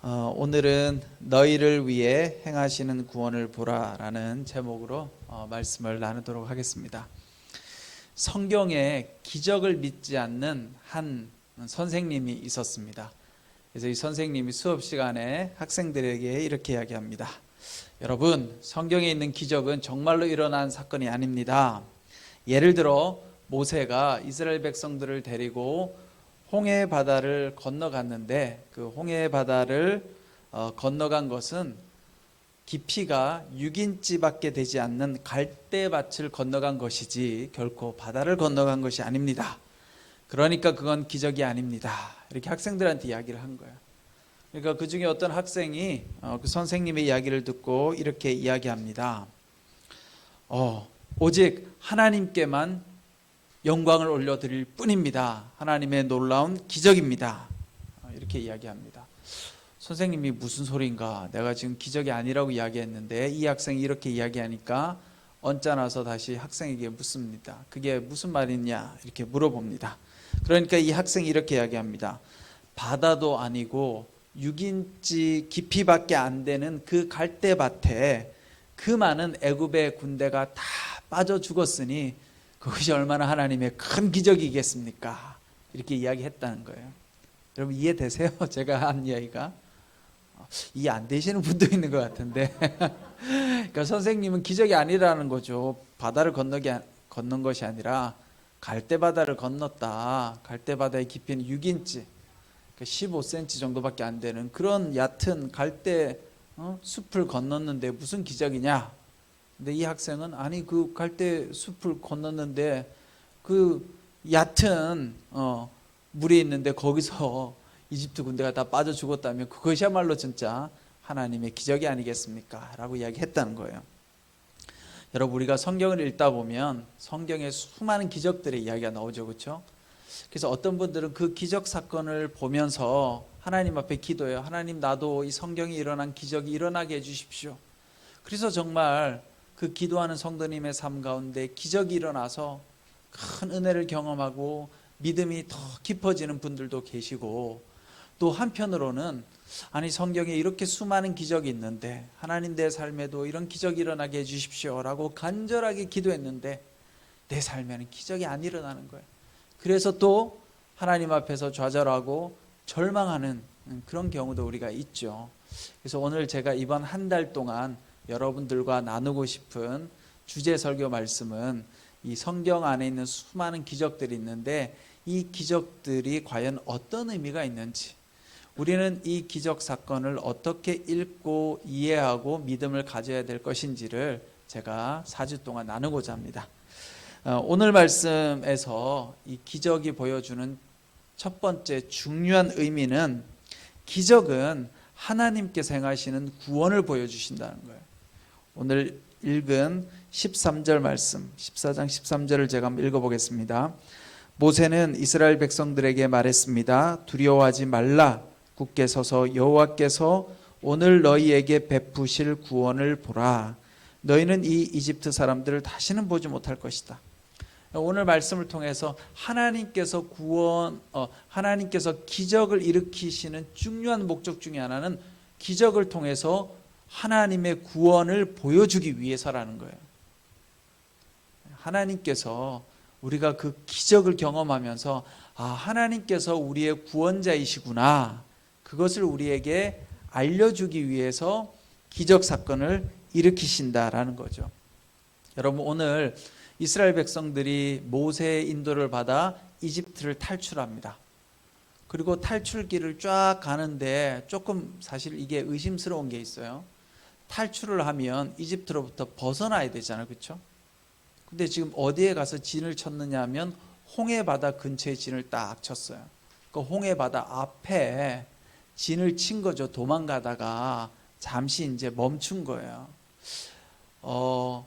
어, 오늘은 너희를 위해 행하시는 구원을 보라라는 제목으로 어, 말씀을 나누도록 하겠습니다. 성경에 기적을 믿지 않는 한 선생님이 있었습니다. 그래서 이 선생님이 수업 시간에 학생들에게 이렇게 이야기합니다. 여러분, 성경에 있는 기적은 정말로 일어난 사건이 아닙니다. 예를 들어 모세가 이스라엘 백성들을 데리고 홍해 바다를 건너갔는데 그 홍해 바다를 어, 건너간 것은 깊이가 6인치밖에 되지 않는 갈대밭을 건너간 것이지 결코 바다를 건너간 것이 아닙니다. 그러니까 그건 기적이 아닙니다. 이렇게 학생들한테 이야기를 한 거예요. 그러니까 그 중에 어떤 학생이 어, 그 선생님의 이야기를 듣고 이렇게 이야기합니다. 어, 오직 하나님께만 영광을 올려드릴 뿐입니다. 하나님의 놀라운 기적입니다. 어, 이렇게 이야기합니다. 선생님이 무슨 소리인가? 내가 지금 기적이 아니라고 이야기했는데 이 학생이 이렇게 이야기하니까 언짢아서 다시 학생에게 묻습니다. 그게 무슨 말이냐? 이렇게 물어봅니다. 그러니까 이 학생이 이렇게 이야기합니다. 바다도 아니고 6인치 깊이밖에 안 되는 그 갈대밭에 그 많은 애굽의 군대가 다 빠져 죽었으니 그것이 얼마나 하나님의 큰 기적이겠습니까? 이렇게 이야기했다는 거예요. 여러분 이해되세요? 제가 한 이야기가 이해 안 되시는 분도 있는 것 같은데. 그러니까 선생님은 기적이 아니라는 거죠. 바다를 건너기 건넌 것이 아니라 갈대 바다를 건넜다. 갈대 바다의 깊이는 6인치, 15cm 정도밖에 안 되는 그런 얕은 갈대 어? 숲을 건넜는데 무슨 기적이냐? 근데 이 학생은 아니 그 갈대 숲을 건넜는데 그 얕은 어, 물이 있는데 거기서 이집트 군대가 다 빠져 죽었다면 그것이야말로 진짜 하나님의 기적이 아니겠습니까? 라고 이야기했다는 거예요. 여러분 우리가 성경을 읽다 보면 성경에 수많은 기적들의 이야기가 나오죠. 그렇죠? 그래서 어떤 분들은 그 기적 사건을 보면서 하나님 앞에 기도해요. 하나님 나도 이 성경에 일어난 기적이 일어나게 해 주십시오. 그래서 정말 그 기도하는 성도님의 삶 가운데 기적이 일어나서 큰 은혜를 경험하고 믿음이 더 깊어지는 분들도 계시고 또 한편으로는 아니 성경에 이렇게 수많은 기적이 있는데 하나님 내 삶에도 이런 기적이 일어나게 해 주십시오라고 간절하게 기도했는데 내 삶에는 기적이 안 일어나는 거예요. 그래서 또 하나님 앞에서 좌절하고 절망하는 그런 경우도 우리가 있죠. 그래서 오늘 제가 이번 한 달 동안 여러분들과 나누고 싶은 주제 설교 말씀은 이 성경 안에 있는 수많은 기적들이 있는데 이 기적들이 과연 어떤 의미가 있는지 우리는 이 기적 사건을 어떻게 읽고 이해하고 믿음을 가져야 될 것인지를 제가 4주 동안 나누고자 합니다. 어, 오늘 말씀에서 이 기적이 보여주는 첫 번째 중요한 의미는 기적은 하나님께서 행하시는 구원을 보여주신다는 거예요. 오늘 읽은 13절 말씀, 14장 13절을 제가 한번 읽어보겠습니다. 모세는 이스라엘 백성들에게 말했습니다. 두려워하지 말라. 굳게 서서 여호와께서 오늘 너희에게 베푸실 구원을 보라. 너희는 이 이집트 사람들을 다시는 보지 못할 것이다. 오늘 말씀을 통해서 하나님께서 구원, 어, 하나님께서 기적을 일으키시는 중요한 목적 중에 하나는 기적을 통해서 하나님의 구원을 보여주기 위해서라는 거예요. 하나님께서 우리가 그 기적을 경험하면서 아, 하나님께서 우리의 구원자이시구나. 그것을 우리에게 알려주기 위해서 기적 사건을 일으키신다라는 거죠. 여러분, 오늘 이스라엘 백성들이 모세의 인도를 받아 이집트를 탈출합니다. 그리고 탈출길을 쫙 가는데 조금 사실 이게 의심스러운 게 있어요. 탈출을 하면 이집트로부터 벗어나야 되잖아요. 그렇죠? 근데 지금 어디에 가서 진을 쳤느냐 하면 홍해 바다 근처에 진을 딱 쳤어요. 그 홍해 바다 앞에 진을 친 거죠. 도망가다가 잠시 이제 멈춘 거예요. 어,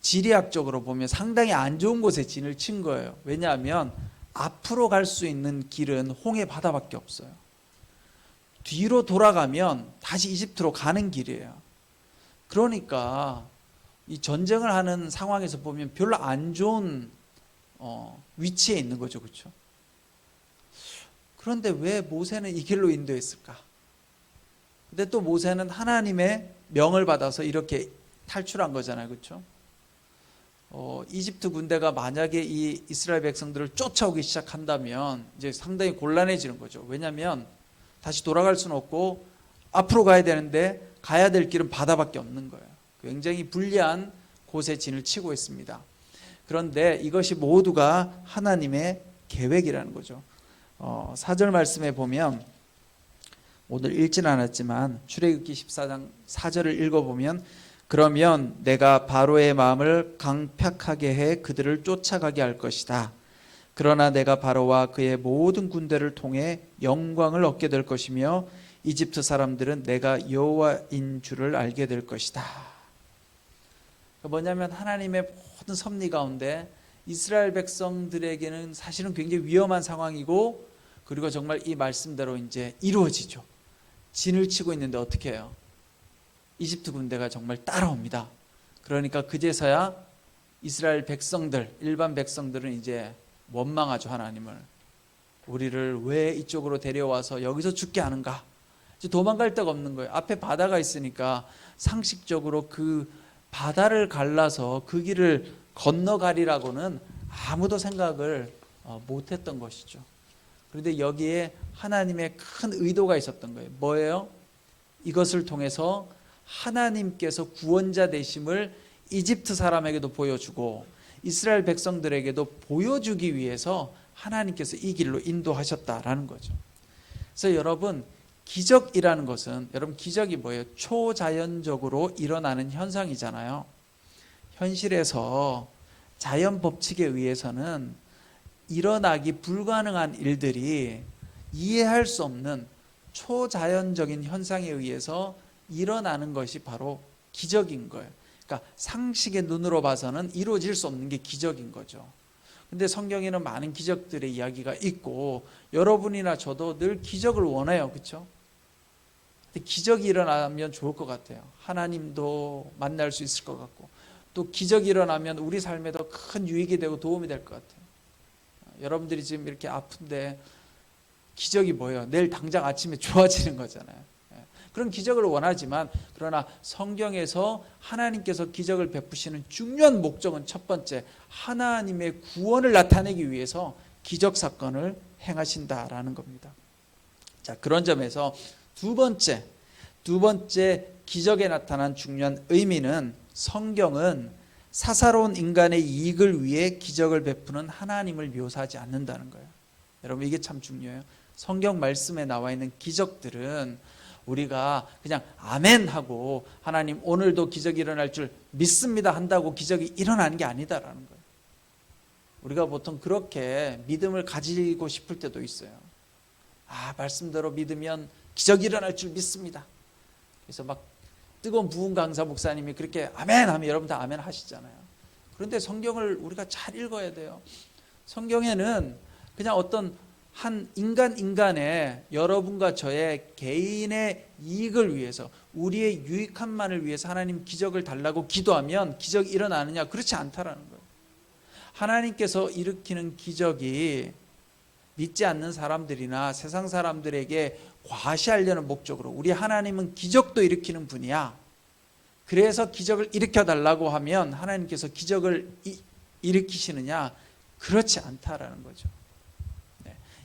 지리학적으로 보면 상당히 안 좋은 곳에 진을 친 거예요. 왜냐하면 앞으로 갈 수 있는 길은 홍해 바다밖에 없어요. 뒤로 돌아가면 다시 이집트로 가는 길이에요. 그러니까 이 전쟁을 하는 상황에서 보면 별로 안 좋은 어, 위치에 있는 거죠, 그렇죠? 그런데 왜 모세는 이 길로 인도했을까? 근데 또 모세는 하나님의 명을 받아서 이렇게 탈출한 거잖아요. 그렇죠? 어, 이집트 군대가 만약에 이 이스라엘 백성들을 쫓아오기 시작한다면 이제 상당히 곤란해지는 거죠. 왜냐하면 다시 돌아갈 수는 없고 앞으로 가야 되는데 가야 될 길은 바다밖에 없는 거예요. 굉장히 불리한 곳에 진을 치고 있습니다. 그런데 이것이 모두가 하나님의 계획이라는 거죠. 어, 4절 말씀에 보면 오늘 읽진 않았지만 출애굽기 14장 4절을 읽어보면 그러면 내가 바로의 마음을 강팍하게 해 그들을 쫓아가게 할 것이다. 그러나 내가 바로와 그의 모든 군대를 통해 영광을 얻게 될 것이며 이집트 사람들은 내가 여호와인 줄을 알게 될 것이다. 뭐냐면 하나님의 모든 섭리 가운데 이스라엘 백성들에게는 사실은 굉장히 위험한 상황이고 그리고 정말 이 말씀대로 이제 이루어지죠. 진을 치고 있는데 어떻게 해요? 이집트 군대가 정말 따라옵니다. 그러니까 그제서야 이스라엘 백성들, 일반 백성들은 이제 원망하죠 하나님을. 우리를 왜 이쪽으로 데려와서 여기서 죽게 하는가? 도망갈 데가 없는 거예요. 앞에 바다가 있으니까 상식적으로 그 바다를 갈라서 그 길을 건너가리라고는 아무도 생각을 어, 못했던 것이죠. 그런데 여기에 하나님의 큰 의도가 있었던 거예요. 뭐예요? 이것을 통해서 하나님께서 구원자 되심을 이집트 사람에게도 보여주고 이스라엘 백성들에게도 보여주기 위해서 하나님께서 이 길로 인도하셨다라는 거죠. 그래서 여러분 기적이라는 것은 여러분 기적이 뭐예요? 초자연적으로 일어나는 현상이잖아요. 현실에서 자연 법칙에 의해서는 일어나기 불가능한 일들이 이해할 수 없는 초자연적인 현상에 의해서 일어나는 것이 바로 기적인 거예요. 그러니까 상식의 눈으로 봐서는 이루어질 수 없는 게 기적인 거죠. 근데 성경에는 많은 기적들의 이야기가 있고 여러분이나 저도 늘 기적을 원해요. 그렇죠? 근데 기적이 일어나면 좋을 것 같아요. 하나님도 만날 수 있을 것 같고 또 기적이 일어나면 우리 삶에도 큰 유익이 되고 도움이 될 것 같아요. 여러분들이 지금 이렇게 아픈데 기적이 뭐예요? 내일 당장 아침에 좋아지는 거잖아요. 예. 그런 기적을 원하지만 그러나 성경에서 하나님께서 기적을 베푸시는 중요한 목적은 첫 번째 하나님의 구원을 나타내기 위해서 기적 사건을 행하신다라는 겁니다. 자, 그런 점에서 두 번째 두 번째 기적에 나타난 중요한 의미는 성경은 사사로운 인간의 이익을 위해 기적을 베푸는 하나님을 묘사하지 않는다는 거예요. 여러분 이게 참 중요해요. 성경 말씀에 나와 있는 기적들은 우리가 그냥 아멘 하고 하나님 오늘도 기적이 일어날 줄 믿습니다 한다고 기적이 일어나는 게 아니다라는 거예요. 우리가 보통 그렇게 믿음을 가지고 싶을 때도 있어요. 아, 말씀대로 믿으면 기적이 일어날 줄 믿습니다. 그래서 막 뜨거운 부흥 강사 목사님이 그렇게 아멘 하면 여러분 다 아멘 하시잖아요. 그런데 성경을 우리가 잘 읽어야 돼요. 성경에는 그냥 어떤 한 인간 인간의 여러분과 저의 개인의 이익을 위해서 우리의 유익함만을 위해서 하나님 기적을 달라고 기도하면 기적이 일어나느냐 그렇지 않다라는 거예요. 하나님께서 일으키는 기적이 믿지 않는 사람들이나 세상 사람들에게 과시하려는 목적으로 우리 하나님은 기적도 일으키는 분이야. 그래서 기적을 일으켜 달라고 하면 하나님께서 기적을 이, 일으키시느냐 그렇지 않다라는 거죠.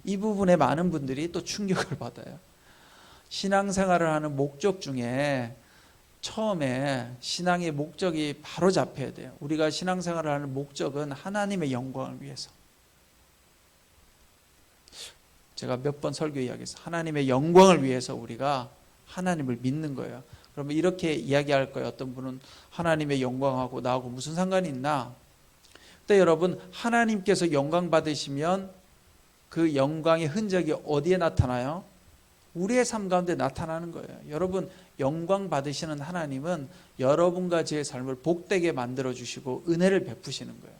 네. 이 부분에 많은 분들이 또 충격을 받아요. 신앙생활을 하는 목적 중에 처음에 신앙의 목적이 바로 잡혀야 돼요. 우리가 신앙생활을 하는 목적은 하나님의 영광을 위해서. 제가 몇 번 설교 이야기해서 하나님의 영광을 위해서 우리가 하나님을 믿는 거예요. 그러면 이렇게 이야기할 거예요. 어떤 분은 하나님의 영광하고 나하고 무슨 상관이 있나? 근데 여러분 하나님께서 영광 받으시면 그 영광의 흔적이 어디에 나타나요? 우리의 삶 가운데 나타나는 거예요. 여러분 영광 받으시는 하나님은 여러분과 제 삶을 복되게 만들어 주시고 은혜를 베푸시는 거예요.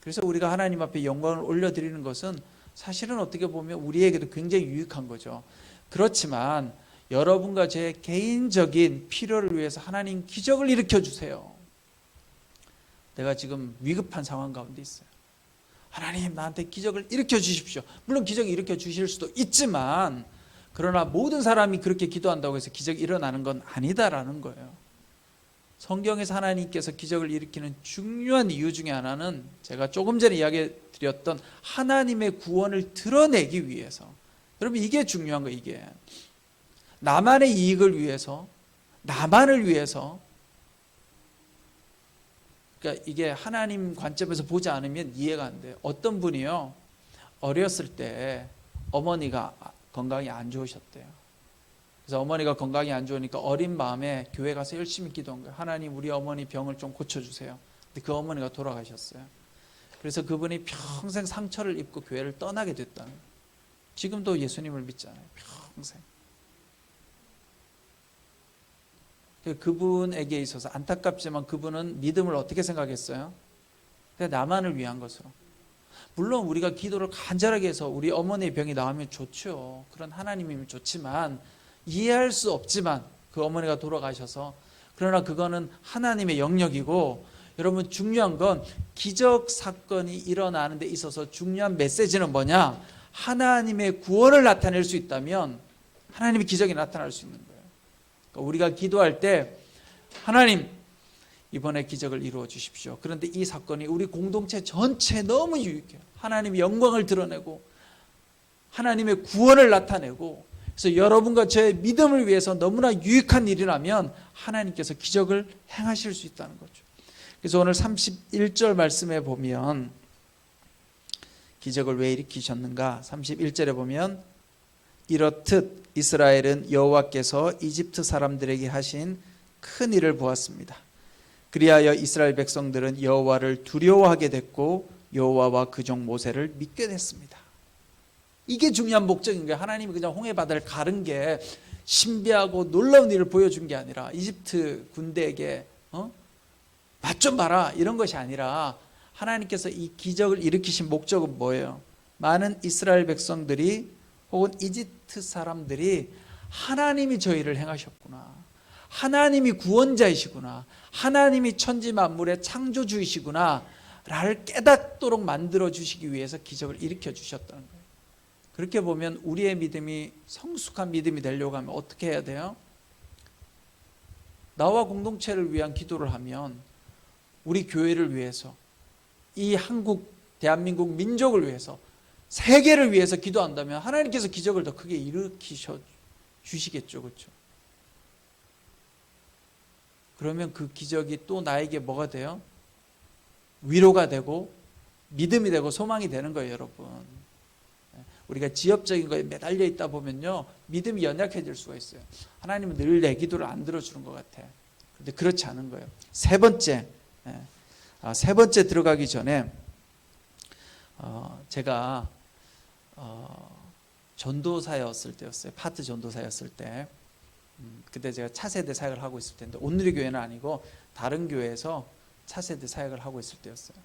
그래서 우리가 하나님 앞에 영광을 올려 드리는 것은 사실은 어떻게 보면 우리에게도 굉장히 유익한 거죠. 그렇지만 여러분과 제 개인적인 필요를 위해서 하나님 기적을 일으켜 주세요. 내가 지금 위급한 상황 가운데 있어요. 하나님 나한테 기적을 일으켜 주십시오. 물론 기적을 일으켜 주실 수도 있지만 그러나 모든 사람이 그렇게 기도한다고 해서 기적이 일어나는 건 아니다라는 거예요. 성경에서 하나님께서 기적을 일으키는 중요한 이유 중에 하나는 제가 조금 전에 이야기 드렸던 하나님의 구원을 드러내기 위해서. 여러분 이게 중요한 거예요, 이게. 나만의 이익을 위해서, 나만을 위해서. 그러니까 이게 하나님 관점에서 보지 않으면 이해가 안 돼요. 어떤 분이요. 어렸을 때 어머니가 건강이 안 좋으셨대요. 그래서 어머니가 건강이 안 좋으니까 어린 마음에 교회 가서 열심히 기도한 거예요. 하나님 우리 어머니 병을 좀 고쳐주세요. 근데 그 어머니가 돌아가셨어요. 그래서 그분이 평생 상처를 입고 교회를 떠나게 됐다는 거예요. 지금도 예수님을 믿잖아요. 평생. 그분에게 있어서 안타깝지만 그분은 믿음을 어떻게 생각했어요? 그냥 나만을 위한 것으로. 물론 우리가 기도를 간절하게 해서 우리 어머니의 병이 나으면 좋죠. 그런 하나님이면 좋지만 이해할 수 없지만 그 어머니가 돌아가셔서 그러나 그거는 하나님의 영역이고 여러분 중요한 건 기적 사건이 일어나는 데 있어서 중요한 메시지는 뭐냐? 하나님의 구원을 나타낼 수 있다면 하나님의 기적이 나타날 수 있는 거예요. 그러니까 우리가 기도할 때 하나님 이번에 기적을 이루어 주십시오. 그런데 이 사건이 우리 공동체 전체에 너무 유익해요. 하나님의 영광을 드러내고 하나님의 구원을 나타내고 그래서 여러분과 저의 믿음을 위해서 너무나 유익한 일이라면 하나님께서 기적을 행하실 수 있다는 거죠. 그래서 오늘 31절 말씀에 보면 기적을 왜 일으키셨는가? 31절에 보면 이렇듯 이스라엘은 여호와께서 이집트 사람들에게 하신 큰 일을 보았습니다. 그리하여 이스라엘 백성들은 여호와를 두려워하게 됐고 여호와와 그 종 모세를 믿게 됐습니다. 이게 중요한 목적인 거예요. 하나님이 그냥 홍해 바다를 가른 게 신비하고 놀라운 일을 보여준 게 아니라 이집트 군대에게 어? 맛좀 봐라 이런 것이 아니라 하나님께서 이 기적을 일으키신 목적은 뭐예요? 많은 이스라엘 백성들이 혹은 이집트 사람들이 하나님이 저희를 행하셨구나. 하나님이 구원자이시구나. 하나님이 천지 만물의 창조주이시구나. 를 깨닫도록 만들어 주시기 위해서 기적을 일으켜 주셨다는 거예요. 그렇게 보면 우리의 믿음이 성숙한 믿음이 되려고 하면 어떻게 해야 돼요? 나와 공동체를 위한 기도를 하면 우리 교회를 위해서 이 한국 대한민국 민족을 위해서 세계를 위해서 기도한다면 하나님께서 기적을 더 크게 일으키셔 주시겠죠. 그렇죠? 그러면 그 기적이 또 나에게 뭐가 돼요? 위로가 되고 믿음이 되고 소망이 되는 거예요, 여러분. 우리가 지엽적인 거에 매달려 있다 보면요, 믿음이 연약해질 수가 있어요. 하나님은 늘 내 기도를 안 들어주는 것 같아. 근데 그렇지 않은 거예요. 세 번째, 예. 아, 세 번째 들어가기 전에 어, 제가 어, 전도사였을 때였어요. 파트 전도사였을 때. 음, 그때 제가 차세대 사역을 하고 있을 때인데 온누리 교회는 아니고 다른 교회에서 차세대 사역을 하고 있을 때였어요.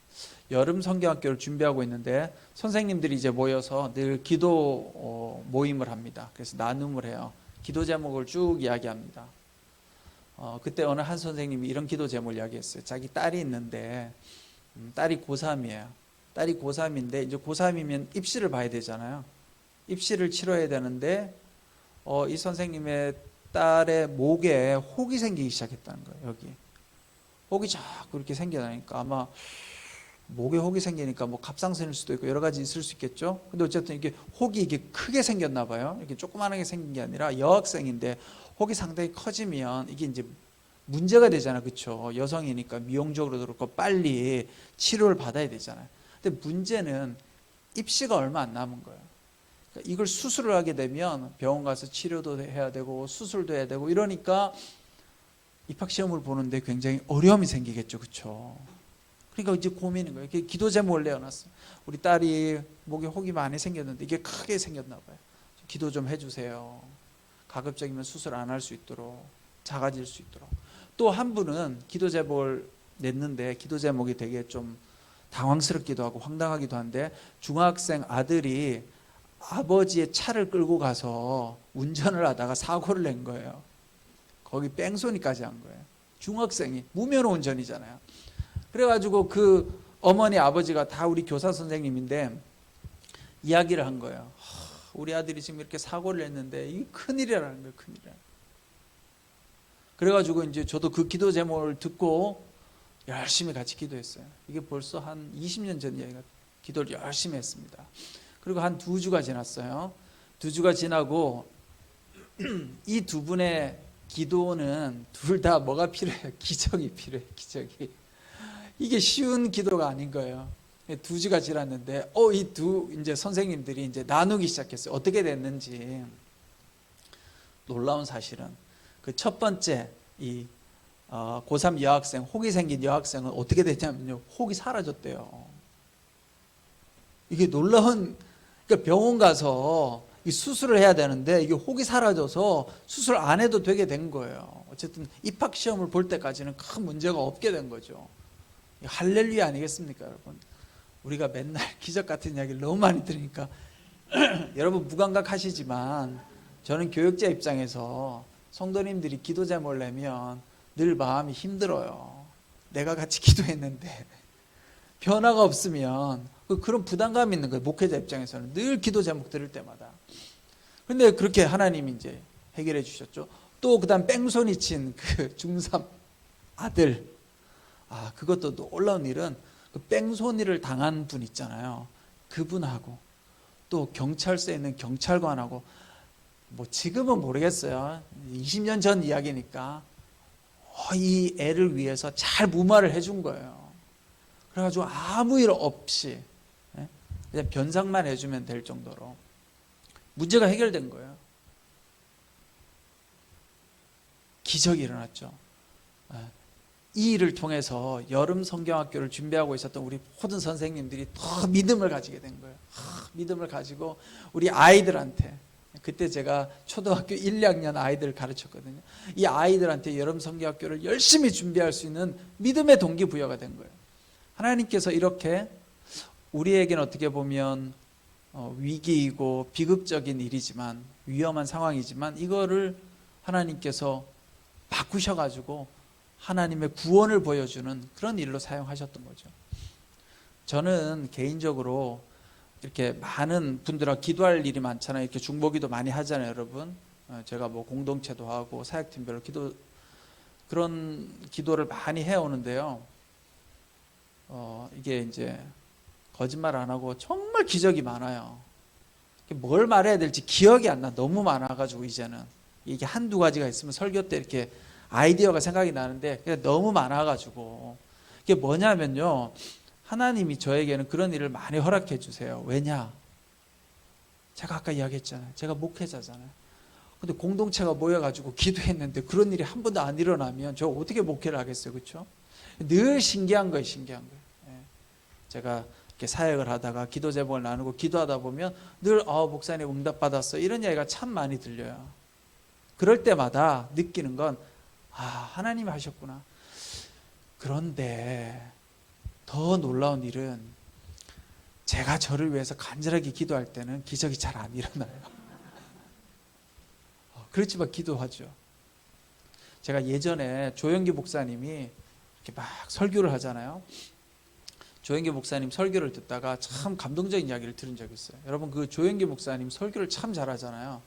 여름 성경학교를 준비하고 있는데 선생님들이 이제 모여서 늘 기도 어, 모임을 합니다. 그래서 나눔을 해요. 기도 제목을 쭉 이야기합니다. 어, 그때 어느 한 선생님이 이런 기도 제목을 이야기했어요. 자기 딸이 있는데 음, 딸이 고3이에요. 딸이 고3인데 이제 고3이면 입시를 봐야 되잖아요. 입시를 치러야 되는데 어, 이 선생님의 딸의 목에 혹이 생기기 시작했다는 거예요. 여기 혹이 자꾸 이렇게 생겨나니까 아마 목에 혹이 생기니까 뭐 갑상선일 수도 있고 여러 가지 있을 수 있겠죠. 근데 어쨌든 이게 혹이 이게 크게 생겼나 봐요. 이렇게 조그만하게 생긴 게 아니라 여학생인데 혹이 상당히 커지면 이게 이제 문제가 되잖아, 그렇죠? 여성이니까 미용적으로 그렇고 빨리 치료를 받아야 되잖아요. 근데 문제는 입시가 얼마 안 남은 거예요. 그러니까 이걸 수술을 하게 되면 병원 가서 치료도 해야 되고 수술도 해야 되고 이러니까 입학 시험을 보는데 굉장히 어려움이 생기겠죠, 그렇죠? 그러니까 이제 고민인 거예요. 기도 제목을 내어놨어. 우리 딸이 목에 혹이 많이 생겼는데 이게 크게 생겼나 봐요. 기도 좀 해주세요. 가급적이면 수술 안 할 수 있도록 작아질 수 있도록. 또 한 분은 기도 제목을 냈는데 기도 제목이 되게 좀 당황스럽기도 하고 황당하기도 한데 중학생 아들이 아버지의 차를 끌고 가서 운전을 하다가 사고를 낸 거예요. 거기 뺑소니까지 한 거예요. 중학생이 무면 운전이잖아요. 그래가지고 그 어머니 아버지가 다 우리 교사 선생님인데 이야기를 한 거예요. 우리 아들이 지금 이렇게 사고를 했는데 이 큰일이라는 거예요, 큰일. 그래가지고 이제 저도 그 기도 제목을 듣고 열심히 같이 기도했어요. 이게 벌써 한 20년 전 이야기가 기도를 열심히 했습니다. 그리고 한 두 주가 지났어요. 두 주가 지나고 이 두 분의 기도는 둘 다 뭐가 필요해요? 기적이 필요해요. 기적이. 이게 쉬운 기도가 아닌 거예요. 두 주가 지났는데 어 이 두 이제 선생님들이 이제 나누기 시작했어요. 어떻게 됐는지 놀라운 사실은 그 첫 번째 이 어, 고3 여학생 혹이 생긴 여학생은 어떻게 됐냐면요. 혹이 사라졌대요. 이게 놀라운 그러니까 병원 가서 이 수술을 해야 되는데 이게 혹이 사라져서 수술 안 해도 되게 된 거예요. 어쨌든 입학 시험을 볼 때까지는 큰 문제가 없게 된 거죠. 이 할렐루야 아니겠습니까, 여러분? 우리가 맨날 기적 같은 이야기를 너무 많이 들으니까 여러분 무감각하시지만 저는 교육자 입장에서 성도님들이 기도 제목을 내면 늘 마음이 힘들어요. 내가 같이 기도했는데 변화가 없으면 그 그런 부담감이 있는 거예요. 목회자 입장에서는 늘 기도 제목 들을 때마다. 근데 그렇게 하나님이 이제 해결해 주셨죠. 또 그다음 뺑소니 친 그 중3 아들. 아, 그것도 놀라운 일은 그 뺑소니를 당한 분 있잖아요. 그분하고 또 경찰서에 있는 경찰관하고 뭐 지금은 모르겠어요. 20년 전 이야기니까 어, 이 애를 위해서 잘 무마를 해준 거예요. 그래가지고 아무 일 없이 예? 그냥 변상만 해주면 될 정도로 문제가 해결된 거예요. 기적이 일어났죠. 예. 이 일을 통해서 여름 성경학교를 준비하고 있었던 우리 모든 선생님들이 더 믿음을 가지게 된 거예요. 아, 믿음을 가지고 우리 아이들한테 그때 제가 초등학교 1, 2학년 아이들을 가르쳤거든요. 이 아이들한테 여름 성경학교를 열심히 준비할 수 있는 믿음의 동기부여가 된 거예요. 하나님께서 이렇게 우리에게는 어떻게 보면 어, 위기이고 비극적인 일이지만 위험한 상황이지만 이거를 하나님께서 바꾸셔가지고 하나님의 구원을 보여주는 그런 일로 사용하셨던 거죠. 저는 개인적으로 이렇게 많은 분들하고 기도할 일이 많잖아요. 이렇게 중보기도 많이 하잖아요, 여러분. 어, 제가 뭐 공동체도 하고 사역팀별로 기도 그런 기도를 많이 해오는데요. 어, 이게 이제 거짓말 안 하고 정말 기적이 많아요. 뭘 말해야 될지 기억이 안 나. 너무 많아가지고 이제는 이게 한두 가지가 있으면 설교 때 이렇게 아이디어가 생각이 나는데 너무 많아가지고 이게 뭐냐면요. 하나님이 저에게는 그런 일을 많이 허락해 주세요. 왜냐? 제가 아까 이야기했잖아요. 제가 목회자잖아요. 근데 공동체가 모여가지고 기도했는데 그런 일이 한 번도 안 일어나면 저 어떻게 목회를 하겠어요, 그렇죠? 늘 신기한 거예요, 신기한 거예요. 예. 제가 이렇게 사역을 하다가 기도 제목을 나누고 기도하다 보면 늘 아, 목사님 응답 받았어 이런 이야기가 참 많이 들려요. 그럴 때마다 느끼는 건 아, 하나님이 하셨구나. 그런데 더 놀라운 일은 제가 저를 위해서 간절하게 기도할 때는 기적이 잘 안 일어나요. 어, 그렇지만 기도하죠. 제가 예전에 조영기 목사님이 이렇게 막 설교를 하잖아요. 조영기 목사님 설교를 듣다가 참 감동적인 이야기를 들은 적이 있어요. 여러분 그 조영기 목사님 설교를 참 잘하잖아요.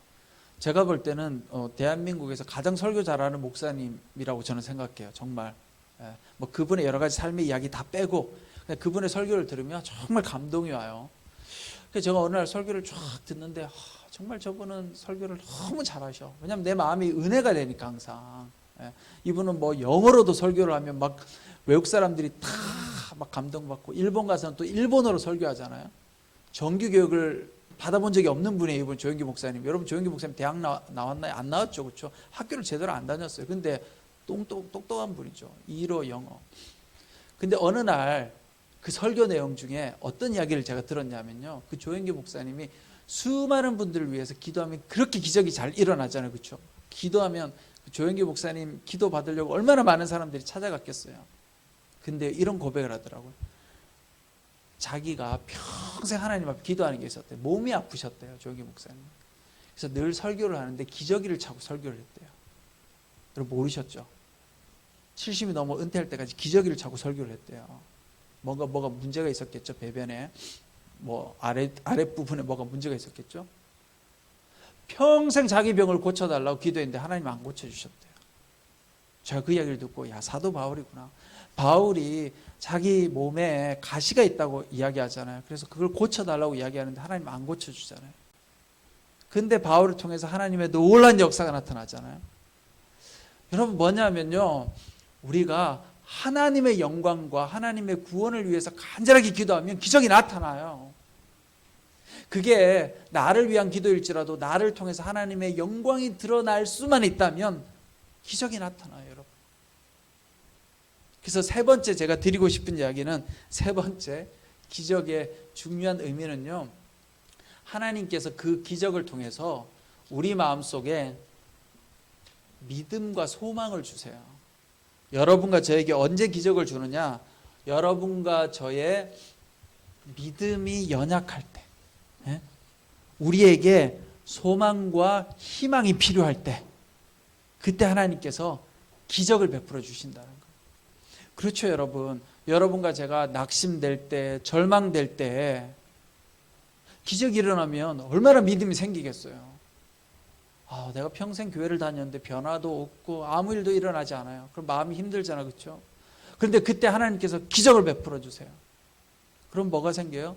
제가 볼 때는 어, 대한민국에서 가장 설교 잘하는 목사님이라고 저는 생각해요. 정말 예, 뭐 그분의 여러 가지 삶의 이야기 다 빼고 그분의 설교를 들으면 정말 감동이 와요. 그래서 제가 어느 날 설교를 쫙 듣는데 아, 정말 저분은 설교를 너무 잘하셔. 왜냐하면 내 마음이 은혜가 되니까 항상. 예, 이분은 뭐 영어로도 설교를 하면 막 외국 사람들이 다 막 감동받고 일본 가서는 또 일본어로 설교하잖아요. 정규 교육을 받아본 적이 없는 분이에요. 이분 조영기 목사님. 여러분 조영기 목사님 대학 나, 나왔나요? 안 나왔죠, 그렇죠? 학교를 제대로 안 다녔어요. 근데 똑똑 똑똑한 분이죠. 2로 영어. 근데 어느 날 그 설교 내용 중에 어떤 이야기를 제가 들었냐면요. 그 조영기 목사님이 수많은 분들을 위해서 기도하면 그렇게 기적이 잘 일어나잖아요. 그렇죠? 기도하면 그 조영기 목사님 기도 받으려고 얼마나 많은 사람들이 찾아갔겠어요. 근데 이런 고백을 하더라고요. 자기가 평생 하나님 앞에 기도하는 게 있었대요. 몸이 아프셨대요. 조영기 목사님. 그래서 늘 설교를 하는데 기저귀를 차고 설교를 했대요. 여러분 모르셨죠? 70이 넘어 은퇴할 때까지 기저귀를 차고 설교를 했대요. 뭔가 뭐가 문제가 있었겠죠 배변에 뭐 아래 아랫 부분에 뭐가 문제가 있었겠죠. 평생 자기 병을 고쳐 달라고 기도했는데 하나님 안 고쳐 주셨대요. 제가 그 이야기를 듣고 야 사도 바울이구나. 바울이 자기 몸에 가시가 있다고 이야기하잖아요. 그래서 그걸 고쳐달라고 이야기하는데 하나님 안 고쳐주잖아요. 근데 바울을 통해서 하나님의 놀란 역사가 나타나잖아요. 여러분 뭐냐면요. 우리가 하나님의 영광과 하나님의 구원을 위해서 간절하게 기도하면 기적이 나타나요. 그게 나를 위한 기도일지라도 나를 통해서 하나님의 영광이 드러날 수만 있다면 기적이 나타나요, 여러분. 그래서 세 번째 제가 드리고 싶은 이야기는 세 번째 기적의 중요한 의미는요. 하나님께서 그 기적을 통해서 우리 마음속에 믿음과 소망을 주세요. 여러분과 저에게 언제 기적을 주느냐? 여러분과 저의 믿음이 연약할 때, 예? 우리에게 소망과 희망이 필요할 때, 그때 하나님께서 기적을 베풀어 주신다는 거예요. 그렇죠, 여러분. 여러분과 제가 낙심될 때, 절망될 때, 기적이 일어나면 얼마나 믿음이 생기겠어요. 아, 내가 평생 교회를 다녔는데 변화도 없고 아무 일도 일어나지 않아요. 그럼 마음이 힘들잖아, 그렇죠? 그런데 그때 하나님께서 기적을 베풀어 주세요. 그럼 뭐가 생겨요?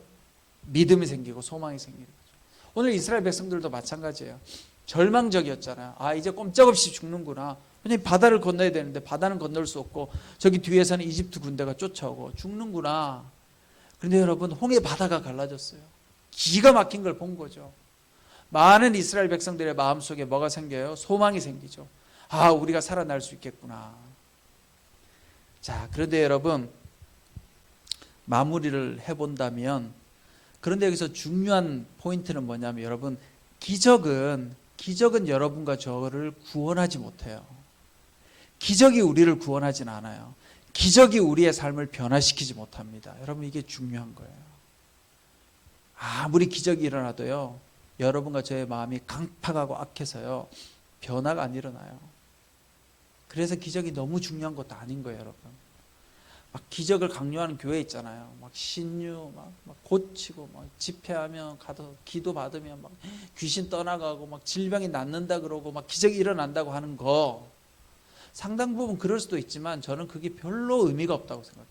믿음이 생기고 소망이 생기는 거죠. 오늘 이스라엘 백성들도 마찬가지예요. 절망적이었잖아요. 아, 이제 꼼짝없이 죽는구나. 왜냐면 바다를 건너야 되는데 바다는 건널 수 없고 저기 뒤에서는 이집트 군대가 쫓아오고 죽는구나. 그런데 여러분 홍해 바다가 갈라졌어요. 기가 막힌 걸 본 거죠. 많은 이스라엘 백성들의 마음속에 뭐가 생겨요? 소망이 생기죠. 아, 우리가 살아날 수 있겠구나. 자, 그런데 여러분 마무리를 해 본다면 그런데 여기서 중요한 포인트는 뭐냐면 여러분 기적은 기적은 여러분과 저를 구원하지 못해요. 기적이 우리를 구원하진 않아요. 기적이 우리의 삶을 변화시키지 못합니다. 여러분 이게 중요한 거예요. 아무리 기적이 일어나도요. 여러분과 저의 마음이 강팍하고 악해서요. 변화가 안 일어나요. 그래서 기적이 너무 중요한 것도 아닌 거예요, 여러분. 막 기적을 강요하는 교회 있잖아요. 막 신유, 막, 막 고치고, 막 집회하면 가서 기도 받으면 막 귀신 떠나가고, 막 질병이 낫는다 그러고, 막 기적이 일어난다고 하는 거. 상당 부분 그럴 수도 있지만 저는 그게 별로 의미가 없다고 생각해요.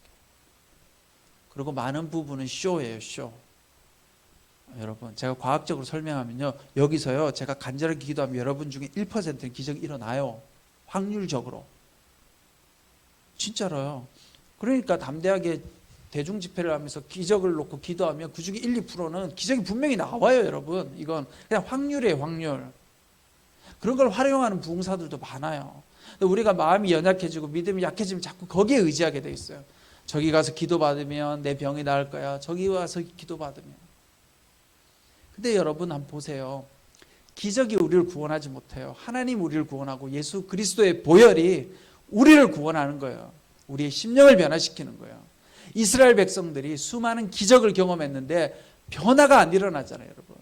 그리고 많은 부분은 쇼예요, 쇼. 여러분, 제가 과학적으로 설명하면요. 여기서요. 제가 간절하게 기도하면 여러분 중에 1%는 기적이 일어나요. 확률적으로. 진짜로요. 그러니까 담대하게 대중 집회를 하면서 기적을 놓고 기도하면 그 중에 1, 2%는 기적이 분명히 나와요, 여러분. 이건 그냥 확률이에요, 확률. 그런 걸 활용하는 부흥사들도 많아요. 우리가 마음이 연약해지고 믿음이 약해지면 자꾸 거기에 의지하게 돼 있어요. 저기 가서 기도 받으면 내 병이 나을 거야. 저기 와서 기도 받으면. 근데 여러분 한번 보세요. 기적이 우리를 구원하지 못해요. 하나님 우리를 구원하고 예수 그리스도의 보혈이 우리를 구원하는 거예요. 우리의 심령을 변화시키는 거예요. 이스라엘 백성들이 수많은 기적을 경험했는데 변화가 안 일어나잖아요, 여러분.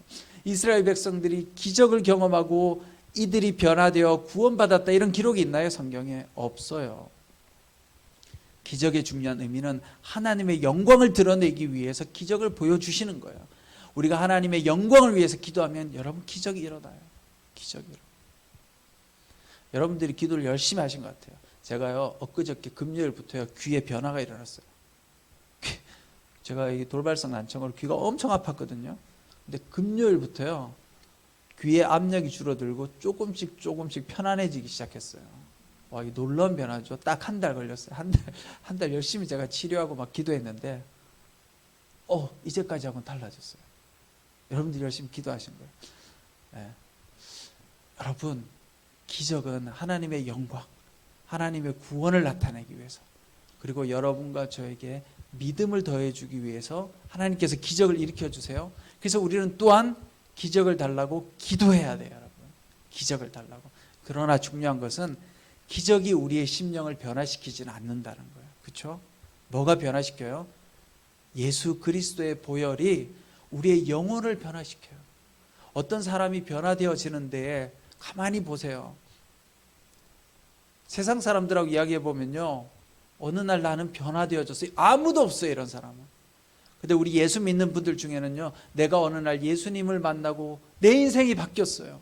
이스라엘 백성들이 기적을 경험하고 이들이 변화되어 구원받았다 이런 기록이 있나요? 성경에 없어요. 기적의 중요한 의미는 하나님의 영광을 드러내기 위해서 기적을 보여주시는 거예요. 우리가 하나님의 영광을 위해서 기도하면 여러분 기적이 일어나요. 기적이 일어나요. 여러분들이 기도를 열심히 하신 것 같아요. 제가요 엊그저께 금요일부터요 귀에 변화가 일어났어요. 귀, 제가 이 돌발성 난청으로 귀가 엄청 아팠거든요. 근데 금요일부터요 귀에 압력이 줄어들고 조금씩 조금씩 편안해지기 시작했어요. 와, 이 놀라운 변화죠. 딱 한 달 걸렸어요. 한 달, 한 달 열심히 제가 치료하고 막 기도했는데, 어, 이제까지 하고는 달라졌어요. 여러분들이 열심히 기도하신 거예요. 네. 여러분, 기적은 하나님의 영광, 하나님의 구원을 나타내기 위해서, 그리고 여러분과 저에게 믿음을 더해주기 위해서 하나님께서 기적을 일으켜 주세요. 그래서 우리는 또한 기적을 달라고 기도해야 돼요, 여러분. 기적을 달라고. 그러나 중요한 것은 기적이 우리의 심령을 변화시키지는 않는다는 거예요. 그렇죠? 뭐가 변화시켜요? 예수 그리스도의 보혈이 우리의 영혼을 변화시켜요. 어떤 사람이 변화되어지는데 가만히 보세요. 세상 사람들하고 이야기해 보면요. 어느 날 나는 변화되어졌어요. 아무도 없어요, 이런 사람은. 근데 우리 예수 믿는 분들 중에는요, 내가 어느 날 예수님을 만나고 내 인생이 바뀌었어요.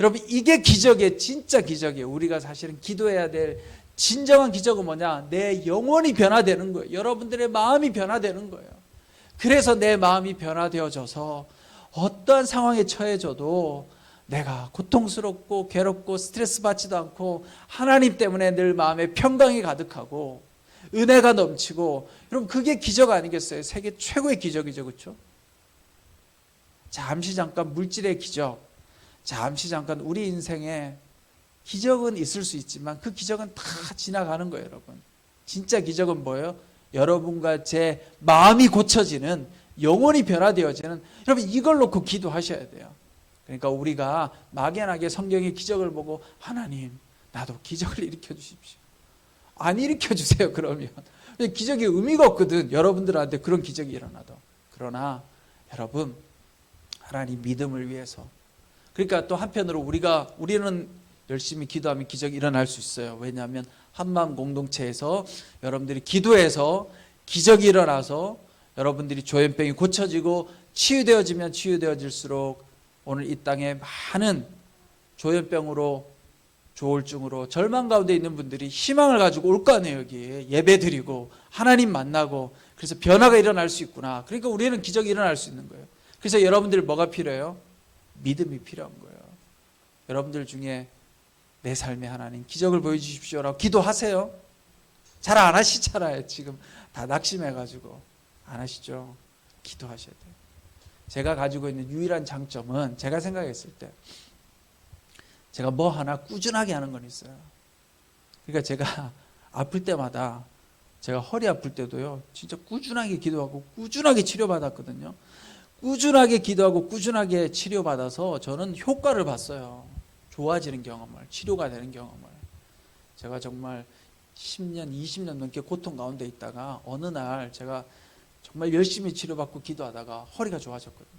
여러분 이게 기적이에요. 진짜 기적이에요. 우리가 사실은 기도해야 될 진정한 기적은 뭐냐? 내 영혼이 변화되는 거예요. 여러분들의 마음이 변화되는 거예요. 그래서 내 마음이 변화되어져서 어떠한 상황에 처해져도 내가 고통스럽고 괴롭고 스트레스 받지도 않고 하나님 때문에 늘 마음에 평강이 가득하고 은혜가 넘치고 여러분 그게 기적 아니겠어요? 세계 최고의 기적이죠. 그렇죠? 잠시 잠깐 물질의 기적 잠시 잠깐 우리 인생에 기적은 있을 수 있지만 그 기적은 다 지나가는 거예요, 여러분. 진짜 기적은 뭐예요? 여러분과 제 마음이 고쳐지는 영혼이 변화되어지는 여러분 이걸 놓고 기도하셔야 돼요. 그러니까 우리가 막연하게 성경의 기적을 보고 하나님 나도 기적을 일으켜 주십시오. 안 일으켜 주세요. 그러면 기적이 의미가 없거든. 여러분들한테 그런 기적이 일어나도. 그러나 여러분 하나님 믿음을 위해서 그러니까 또 한편으로 우리가 우리는 열심히 기도하면 기적이 일어날 수 있어요. 왜냐하면 한마음 공동체에서 여러분들이 기도해서 기적이 일어나서 여러분들이 조현병이 고쳐지고 치유되어지면 치유되어질수록 오늘 이 땅에 많은 조현병으로 조울증으로 절망 가운데 있는 분들이 희망을 가지고 올 거 아니에요 여기. 예배 드리고 하나님 만나고 그래서 변화가 일어날 수 있구나. 그러니까 우리는 기적이 일어날 수 있는 거예요. 그래서 여러분들 뭐가 필요해요? 믿음이 필요한 거예요. 여러분들 중에 내 삶에 하나님 기적을 보여주십시오라고 기도하세요 잘 안 하시잖아요 지금 다 낙심해가지고 안 하시죠 기도하셔야 돼요 제가 가지고 있는 유일한 장점은 제가 생각했을 때 제가 뭐 하나 꾸준하게 하는 건 있어요. 그러니까 제가 아플 때마다 제가 허리 아플 때도요. 진짜 꾸준하게 기도하고 꾸준하게 치료받았거든요. 꾸준하게 기도하고 꾸준하게 치료받아서 저는 효과를 봤어요. 좋아지는 경험을, 치료가 되는 경험을. 제가 정말 10년, 20년 넘게 고통 가운데 있다가 어느 날 제가 정말 열심히 치료받고 기도하다가 허리가 좋아졌거든요.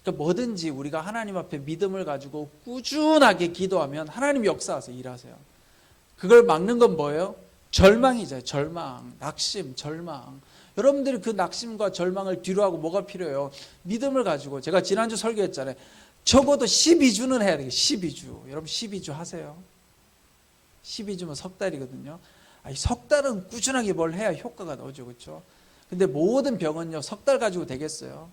그러니까 뭐든지 우리가 하나님 앞에 믿음을 가지고 꾸준하게 기도하면 하나님 역사하세요, 일하세요. 그걸 막는 건 뭐예요? 절망이죠. 절망, 낙심, 절망. 여러분들이 그 낙심과 절망을 뒤로하고 뭐가 필요해요? 믿음을 가지고 제가 지난주 설교했잖아요. 적어도 12주는 해야 돼요. 12주. 여러분 12주 하세요. 12주면 석 달이거든요. 아니, 석 달은 꾸준하게 뭘 해야 효과가 나오죠. 그렇죠? 근데 모든 병은요. 석 달 가지고 되겠어요.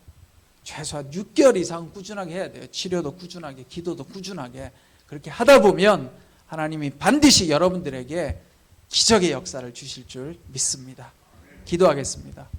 최소한 6개월 이상 꾸준하게 해야 돼요. 치료도 꾸준하게, 기도도 꾸준하게. 그렇게 하다 보면 하나님이 반드시 여러분들에게 기적의 역사를 주실 줄 믿습니다. 기도하겠습니다.